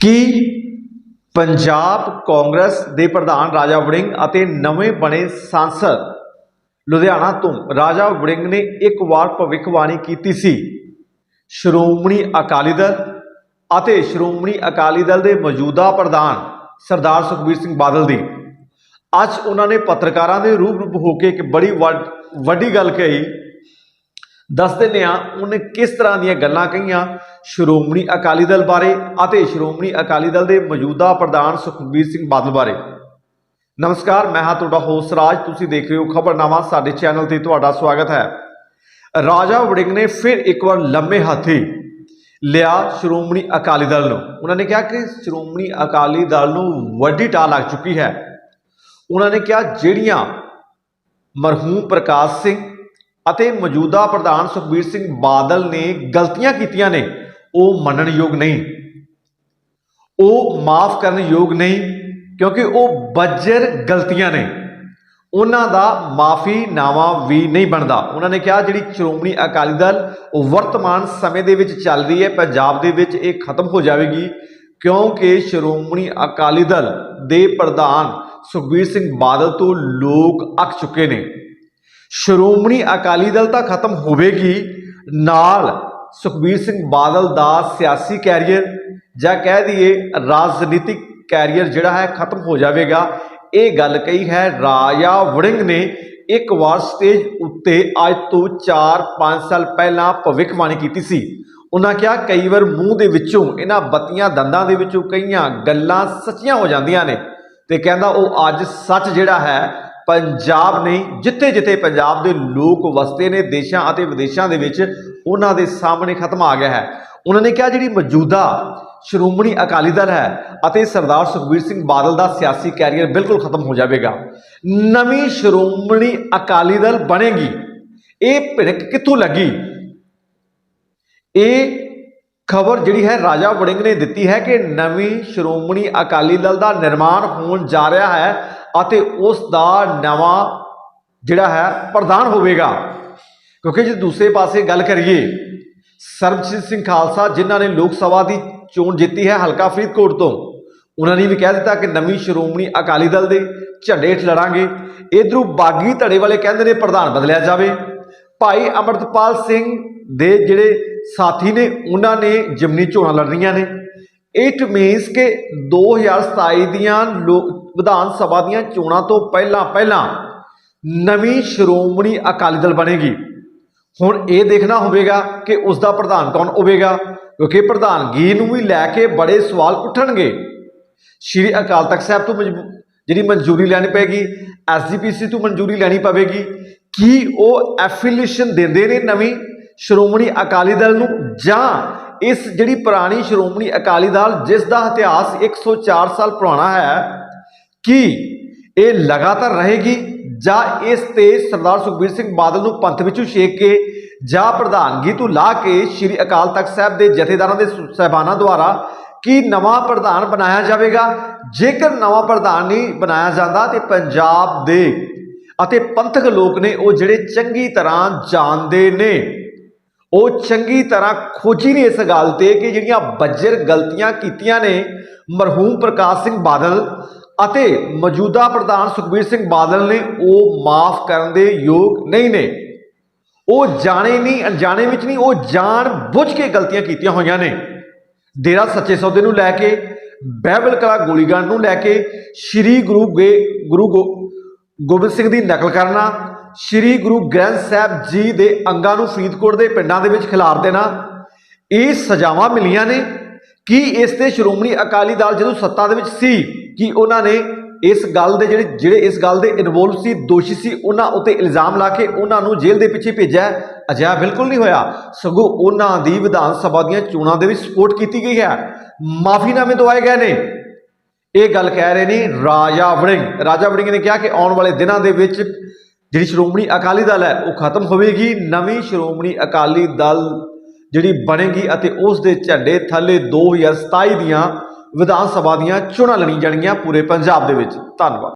ਕਿ ਪੰਜਾਬ ਕਾਂਗਰਸ ਦੇ ਪ੍ਰਧਾਨ ਰਾਜਾ ਵੜਿੰਗ ਅਤੇ ਨਵੇਂ ਬਣੇ ਸੰਸਦ ਲੁਧਿਆਣਾ ਤੋਂ ਰਾਜਾ ਵੜਿੰਗ ਨੇ ਇੱਕ ਵਾਰ ਭਵਿੱਖਬਾਣੀ ਕੀਤੀ ਸੀ? ਸ਼੍ਰੋਮਣੀ ਅਕਾਲੀ ਦਲ ਅਤੇ ਸ਼੍ਰੋਮਣੀ ਅਕਾਲੀ ਦਲ ਦੇ ਮੌਜੂਦਾ ਪ੍ਰਧਾਨ ਸਰਦਾਰ ਸੁਖਬੀਰ ਸਿੰਘ ਬਾਦਲ ਦੀ। ਅੱਜ ਉਹਨਾਂ ਨੇ ਪੱਤਰਕਾਰਾਂ ਦੇ ਰੂਪ ਹੋ ਕੇ ਇੱਕ ਬੜੀ ਵੱਡ- ਵੱਡੀ ਗੱਲ ਕਹੀ। ਦੱਸ ਦਿੰਦੇ ਹਾਂ ਉਹਨੇ ਕਿਸ ਤਰ੍ਹਾਂ ਦੀਆਂ ਗੱਲਾਂ ਕਹੀਆਂ ਸ਼੍ਰੋਮਣੀ ਅਕਾਲੀ ਦਲ ਬਾਰੇ ਅਤੇ ਸ਼੍ਰੋਮਣੀ ਅਕਾਲੀ ਦਲ ਦੇ ਮੌਜੂਦਾ ਪ੍ਰਧਾਨ ਸੁਖਬੀਰ ਸਿੰਘ ਬਾਦਲ ਬਾਰੇ। ਨਮਸਕਾਰ, ਮੈਂ ਹਾਂ ਤੁਹਾਡਾ ਹੋਸਟ ਰਾਜ। ਤੁਸੀਂ ਦੇਖ ਰਹੇ ਹੋ ਖਬਰਨਾਮਾ, ਸਾਡੇ ਚੈਨਲ ਤੇ ਤੁਹਾਡਾ ਸਵਾਗਤ ਹੈ। ਰਾਜਾ ਵੜਿੰਗ ਨੇ ਫਿਰ ਇੱਕ ਵਾਰ ਲੰਮੇ ਹੱਥੀ ਲਿਆ ਸ਼੍ਰੋਮਣੀ ਅਕਾਲੀ ਦਲ ਨੂੰ। ਉਹਨਾਂ ਨੇ ਕਿਹਾ ਕਿ ਸ਼੍ਰੋਮਣੀ ਅਕਾਲੀ ਦਲ ਨੂੰ ਵੱਡੀ ਟਾਹ ਲੱਗ ਚੁੱਕੀ ਹੈ। ਉਹਨਾਂ ਨੇ ਕਿਹਾ, ਜਿਹੜੀਆਂ ਮਰਹੂਮ ਪ੍ਰਕਾਸ਼ ਸਿੰਘ ਅਤੇ ਮੌਜੂਦਾ ਪ੍ਰਧਾਨ ਸੁਖਬੀਰ ਸਿੰਘ ਬਾਦਲ ਨੇ ਗਲਤੀਆਂ ਕੀਤੀਆਂ ਨੇ ਉਹ ਮੰਨਣ ਯੋਗ ਨਹੀਂ। ਉਹ ਮਾਫ ਕਰਨ ਯੋਗ ਨਹੀਂ, ਕਿਉਂਕਿ ਉਹ ਬੱਜਰ ਗਲਤੀਆਂ ਨੇ। ਉਹਨਾਂ ਦਾ ਮਾਫੀ ਨਾਮਾ ਵੀ ਨਹੀਂ ਬਣਦਾ। ਉਹਨਾਂ ਨੇ ਕਿਹਾ, ਜਿਹੜੀ ਸ਼੍ਰੋਮਣੀ ਅਕਾਲੀ ਦਲ ਉਹ ਵਰਤਮਾਨ ਸਮੇਂ ਦੇ ਵਿੱਚ ਚੱਲ ਰਹੀ ਹੈ, ਪੰਜਾਬ ਦੇ ਵਿੱਚ ਇਹ ਖਤਮ ਹੋ ਜਾਵੇਗੀ, ਕਿਉਂਕਿ ਸ਼੍ਰੋਮਣੀ ਅਕਾਲੀ ਦਲ ਦੇ ਪ੍ਰਧਾਨ ਸੁਖਬੀਰ ਸਿੰਘ ਬਾਦਲ ਤੋਂ ਲੋਕ ਅੱਕ ਚੁੱਕੇ ਨੇ। ਸ਼੍ਰੋਮਣੀ ਅਕਾਲੀ ਦਲ ਤਾਂ ਖਤਮ ਹੋਵੇਗੀ, ਨਾਲ ਸੁਖਬੀਰ ਸਿੰਘ ਬਾਦਲ ਦਾ ਸਿਆਸੀ ਕੈਰੀਅਰ, ਜਾਂ ਕਹਿ ਦਈਏ ਰਾਜਨੀਤਿਕ ਕੈਰੀਅਰ ਜਿਹੜਾ ਹੈ ਖਤਮ ਹੋ ਜਾਵੇਗਾ। ਇਹ ਗੱਲ ਕਹੀ ਹੈ, ਰਾਜਾ ਵੜਿੰਗ ਨੇ ਇੱਕ ਵਾਰ ਸਟੇਜ ਉੱਤੇ ਅੱਜ ਤੋਂ 4-5 ਸਾਲ ਪਹਿਲਾਂ ਭਵਿੱਖਬਾਣੀ ਕੀਤੀ ਸੀ। ਉਹਨਾਂ ਕਿਹਾ, ਕਈ ਵਾਰ ਮੂੰਹ ਦੇ ਵਿੱਚੋਂ ਇਹਨਾਂ ਬੱਤੀਆਂ ਦੰਦਾਂ ਦੇ ਵਿੱਚੋਂ ਕਈਆਂ ਗੱਲਾਂ ਸੱਚੀਆਂ ਹੋ ਜਾਂਦੀਆਂ ਨੇ। ਤੇ ਕਹਿੰਦਾ, ਉਹ ਅੱਜ ਸੱਚ ਜਿਹੜਾ ਹੈ ਪੰਜਾਬ ਨਹੀਂ ਜਿੱਥੇ ਜਿੱਥੇ ਪੰਜਾਬ ਦੇ ਲੋਕ ਵਸਦੇ ਨੇ ਦੇਸ਼ਾਂ ਅਤੇ ਵਿਦੇਸ਼ਾਂ ਦੇ ਵਿੱਚ, ਉਹਨਾਂ ਦੇ ਸਾਹਮਣੇ ਖਤਮ ਆ ਗਿਆ ਹੈ। ਉਹਨਾਂ ਨੇ ਕਿਹਾ, ਜਿਹੜੀ ਮੌਜੂਦਾ ਸ਼੍ਰੋਮਣੀ ਅਕਾਲੀ ਦਲ ਹੈ ਅਤੇ ਸਰਦਾਰ ਸੁਖਬੀਰ ਸਿੰਘ ਬਾਦਲ ਦਾ ਸਿਆਸੀ ਕੈਰੀਅਰ ਬਿਲਕੁਲ ਖਤਮ ਹੋ ਜਾਵੇਗਾ। ਨਵੀਂ ਸ਼੍ਰੋਮਣੀ ਅਕਾਲੀ ਦਲ ਬਣੇਗੀ। ਇਹ ਭਿੜਕ ਕਿੱਥੋਂ ਲੱਗੀ? ਇਹ ਖਬਰ ਜਿਹੜੀ ਹੈ ਰਾਜਾ ਵੜਿੰਗ ਨੇ ਦਿੱਤੀ ਹੈ ਕਿ ਨਵੀਂ ਸ਼੍ਰੋਮਣੀ ਅਕਾਲੀ ਦਲ ਦਾ ਨਿਰਮਾਣ ਹੋਣ ਜਾ ਰਿਹਾ ਹੈ ਅਤੇ ਉਸ ਦਾ ਨਵਾਂ ਜਿਹੜਾ ਹੈ ਪ੍ਰਧਾਨ ਹੋਵੇਗਾ। ਕਿਉਂਕਿ ਜੇ ਦੂਸਰੇ ਪਾਸੇ ਗੱਲ ਕਰੀਏ, ਸਰਬਜੀਤ ਸਿੰਘ ਖਾਲਸਾ ਜਿਨ੍ਹਾਂ ਨੇ ਲੋਕ ਸਭਾ ਦੀ ਚੋਣ ਜਿੱਤੀ ਹੈ ਹਲਕਾ ਫਰੀਦਕੋਟ ਤੋਂ, ਉਹਨਾਂ ਨੇ ਵੀ ਕਹਿ ਦਿੱਤਾ ਕਿ ਨਵੀਂ ਸ਼੍ਰੋਮਣੀ ਅਕਾਲੀ ਦਲ ਦੇ ਝੰਡੇ ਹੇਠ ਲੜਾਂਗੇ। ਇਧਰੋਂ ਬਾਗੀ ਧੜੇ ਵਾਲੇ ਕਹਿੰਦੇ ਨੇ ਪ੍ਰਧਾਨ ਬਦਲਿਆ ਜਾਵੇ। ਭਾਈ ਅਮਰਤਪਾਲ ਸਿੰਘ ਦੇ ਜਿਹੜੇ ਸਾਥੀ ਨੇ, ਉਹਨਾਂ ਨੇ ਜਿਮਨੀ ਚੋਣਾਂ ਲੜਨੀਆਂ ਨੇ। ਇਟ ਮੀਨਸ ਕਿ 2027 ਦੀਆਂ ਲੋਕ, ਵਿਧਾਨ ਸਭਾ ਦੀਆਂ ਚੋਣਾਂ ਤੋਂ ਪਹਿਲਾਂ ਪਹਿਲਾਂ ਨਵੀਂ ਸ਼੍ਰੋਮਣੀ ਅਕਾਲੀ ਦਲ ਬਣੇਗੀ। ਹੁਣ ਇਹ ਦੇਖਣਾ ਹੋਵੇਗਾ ਕਿ ਉਸ ਦਾ ਪ੍ਰਧਾਨ ਕੌਣ ਹੋਵੇਗਾ, ਕਿਉਂਕਿ ਪ੍ਰਧਾਨਗੀ ਨੂੰ ਵੀ ਲੈ ਕੇ ਬੜੇ ਸਵਾਲ ਉੱਠਣਗੇ। ਸ਼੍ਰੀ ਅਕਾਲ ਤਖਤ ਸਾਹਿਬ ਤੋਂ ਮਜਬੂ- ਜਿਹੜੀ ਮਨਜ਼ੂਰੀ ਲੈਣੀ ਪਏਗੀ ਐਸਜੀਪੀਸੀ ਤੋਂ ਮਨਜ਼ੂਰੀ ਲੈਣੀ ਪਵੇਗੀ। ਕੀ ਉਹ ਐਫੀਲੀਏਸ਼ਨ ਦਿੰਦੇ ਨੇ ਨਵੀਂ? ਸ਼੍ਰੋਮਣੀ ਅਕਾਲੀ ਦਲ ਨੂੰ ਜਾਂ ਇਸ ਜਿਹੜੀ ਪੁਰਾਣੀ ਸ਼੍ਰੋਮਣੀ ਅਕਾਲੀ ਦਲ, ਜਿਸ ਦਾ ਇਤਿਹਾਸ 104 ਸਾਲ ਪੁਰਾਣਾ ਹੈ, ਕਿ ਇਹ ਲਗਾਤਾਰ ਰਹੇਗੀ ਜਾਂ ਇਸ ਤੇ ਸਰਦਾਰ ਸੁਖਬੀਰ ਸਿੰਘ ਬਾਦਲ ਨੂੰ ਪੰਥ ਵਿੱਚੋਂ ਛੇਕ ਕੇ ਜਾਂ ਪ੍ਰਧਾਨਗੀ ਤੋਂ ਲਾ ਕੇ ਸ੍ਰੀ ਅਕਾਲ ਤਖਤ ਸਾਹਿਬ ਦੇ ਜਥੇਦਾਰਾਂ ਦੇ ਸਹਿਬਾਨਾਂ ਦੁਆਰਾ ਕਿ ਨਵਾਂ ਪ੍ਰਧਾਨ ਬਣਾਇਆ ਜਾਵੇਗਾ? ਜੇਕਰ ਨਵਾਂ ਪ੍ਰਧਾਨ ਨਹੀਂ ਬਣਾਇਆ ਜਾਂਦਾ ਤੇ ਪੰਜਾਬ ਦੇ ਅਤੇ ਪੰਥਕ ਲੋਕ ਨੇ ਉਹ ਜਿਹੜੇ ਚੰਗੀ ਤਰ੍ਹਾਂ ਜਾਣਦੇ ਨੇ। ਉਹ ਚੰਗੀ ਤਰ੍ਹਾਂ ਖੋਜੀ ਨੇ ਇਸ ਗੱਲ ਤੇ ਕਿ ਜਿਹੜੀਆਂ ਬੱਜਰ ਗਲਤੀਆਂ ਕੀਤੀਆਂ ਨੇ ਮਰਹੂਮ ਪ੍ਰਕਾਸ਼ ਸਿੰਘ ਬਾਦਲ ਅਤੇ ਮੌਜੂਦਾ ਪ੍ਰਧਾਨ ਸੁਖਬੀਰ ਸਿੰਘ ਬਾਦਲ ਨੇ ਉਹ ਮਾਫ ਕਰਨ ਦੇ ਯੋਗ ਨਹੀਂ ਨੇ। ਉਹ ਜਾਣੇ ਨਹੀਂ, ਅਣਜਾਣੇ ਵਿੱਚ ਨਹੀਂ, ਉਹ ਜਾਣ ਬੁੱਝ ਕੇ ਗਲਤੀਆਂ ਕੀਤੀਆਂ ਹੋਈਆਂ ਨੇ। ਡੇਰਾ ਸੱਚੇ ਸੌਦੇ ਨੂੰ ਲੈ ਕੇ, ਬਹਿਬਲ ਕਲਾ ਗੋਲੀਗਾਨ ਨੂੰ ਲੈ ਕੇ, ਸ੍ਰੀ ਗੁਰੂ ਗੇ, ਗੁਰੂ ਗੋ- ਗੋਬਿੰਦ ਸਿੰਘ ਦੀ ਨਕਲ ਕਰਨਾ ਸ੍ਰੀ ਗੁਰੂ ਗ੍ਰੰਥ ਸਾਹਿਬ ਜੀ ਦੇ ਅੰਗਾਂ ਨੂੰ ਫਰੀਦਕੋਟ ਦੇ ਪਿੰਡਾਂ ਦੇ ਵਿੱਚ ਖਿਲਾਰ ਦੇਣਾ। ਇਹ ਸਜ਼ਾਵਾਂ ਮਿਲੀਆਂ ਨੇ। ਕੀ ਇਸ ਤੇ ਸ਼੍ਰੋਮਣੀ ਅਕਾਲੀ ਦਲ ਜਦੋਂ ਸੱਤਾ ਦੇ ਵਿੱਚ ਸੀ, ਕਿ ਉਹਨਾਂ ਨੇ ਇਸ ਗੱਲ ਦੇ ਜਿਹੜੇ ਜਿਹੜੇ ਇਸ ਗੱਲ ਦੇ ਇਨਵੋਲਵ ਸੀ, ਦੋਸ਼ੀ ਸੀ, ਉਹਨਾਂ ਉੱਤੇ ਇਲਜ਼ਾਮ ਲਾ ਕੇ ਉਹਨਾਂ ਨੂੰ ਜੇਲ੍ਹ ਦੇ ਪਿੱਛੇ ਭੇਜਿਆ ਅਜਿਹਾ ਬਿਲਕੁਲ ਨਹੀਂ ਹੋਇਆ। ਸਗੋਂ ਉਹਨਾਂ ਦੀ ਵਿਧਾਨ ਸਭਾ ਦੀਆਂ ਚੋਣਾਂ ਦੇ ਵਿੱਚ ਸਪੋਰਟ ਕੀਤੀ ਗਈ ਹੈ। ਮਾਫੀਨਾਮੇ ਦਵਾਏ ਗਏ ਨੇ। ਇਹ ਗੱਲ ਕਹਿ ਰਹੇ ਨੇ ਰਾਜਾ ਵੜਿੰਗ। ਰਾਜਾ ਵੜਿੰਗ ਨੇ ਕਿਹਾ ਕਿ ਆਉਣ ਵਾਲੇ ਦਿਨਾਂ ਦੇ ਵਿੱਚ ਜਿਹੜੀ ਸ਼੍ਰੋਮਣੀ ਅਕਾਲੀ ਦਲ ਹੈ, ਉਹ ਖਤਮ ਹੋਵੇਗੀ। ਨਵੀਂ ਸ਼੍ਰੋਮਣੀ ਅਕਾਲੀ ਦਲ ਜਿਹੜੀ ਬਣੇਗੀ ਅਤੇ ਉਸ ਦੇ ਝੰਡੇ ਥੱਲੇ 2027 ਦੀਆਂ ਵਿਧਾਨ ਸਭਾ ਦੀਆਂ ਚੋਣਾਂ ਲੜੀਆਂ ਜਾਣਗੀਆਂ ਪੂਰੇ ਪੰਜਾਬ ਦੇ ਵਿੱਚ। ਧੰਨਵਾਦ।